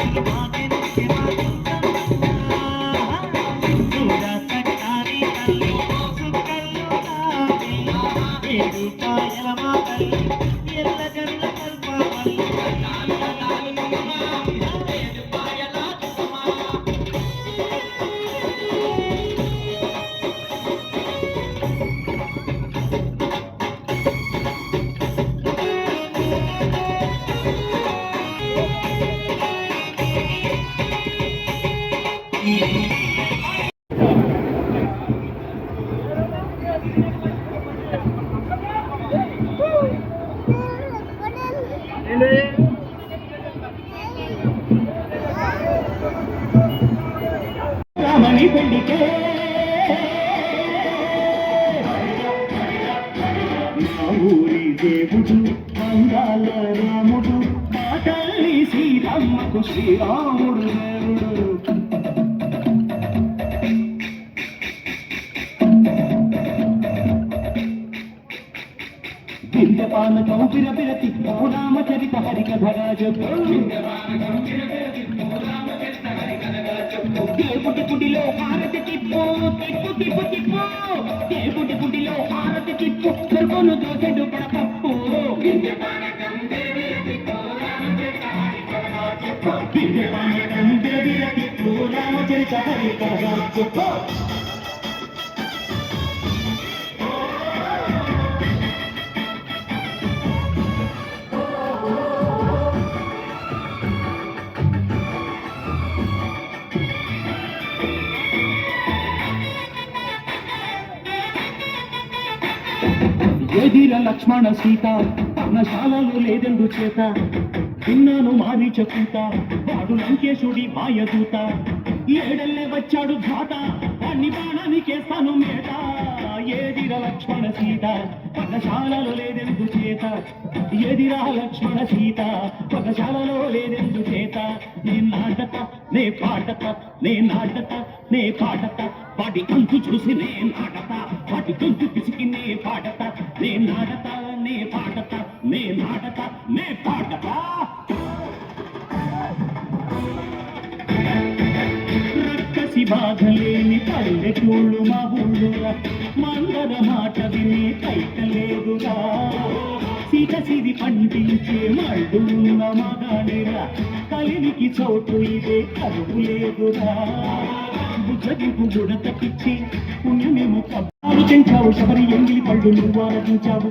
walking, walking, my రామని పెళ్ళికే ఊరి దేవుడు అందాల రాముడు మా తల్లి శ్రీరాముడు దేవుడు. విందపాన కౌపిర పిరతి రామచరిత హరికథగా చెప్పు దేవుడి గుడిలో హారతి తిప్పు తిప్పు తిప్పు తిప్పు దేవుడి గుడిలో హారతి తిప్పు చెరువును దోసెడు పడపప్పు రామచరిత హరికథగా చెప్పు ఎదిర లక్ష్మణ సీత? పర్ణశాలలో లేదెందు చేత? విన్నాను మారి చెప్పుత వాడు లంకేశుడి మాయదూత. ఏడల్లే వచ్చాడు ఘాత. వాణ్ణి బాణానికేస్తాను మేట ఏదిర లక్ష్మణ సీత? పర్ణశాలలో లేదెందు చేత? ఎదిరా లక్ష్మణ సీత? పర్ణశాలలో లేదెందు చేత? నే నాటత నే పాడత నే నాటత నే పాడత వాటి అంతు చూసి నే నాటత వాటి గొంతు బాధలేని పల్లెటూళ్ళు మా ఊళ్ళురా మందర మాట విని కైకలేదురా సీత సిరి పండించే మళ్ళున్న మగాడిరా కలినికి చోటు ఇదే కరువు లేదురా బుజ్జగింపు గుడత పిచ్చి పుణ్యమేమో కబ్బాలు చెంచావు శబరి ఎంగిలి పళ్ళు నువ్వు ఆరగించావు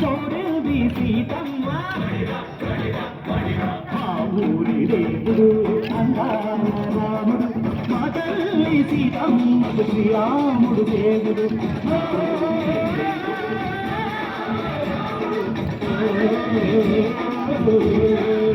అనువు కోరేది సీతమ్మ. ఆ ఊరి దేవుడు అందాల రాముడు మా తల్లి సీతమ్మకు శ్రీరాముడు దేవుడు. ఓ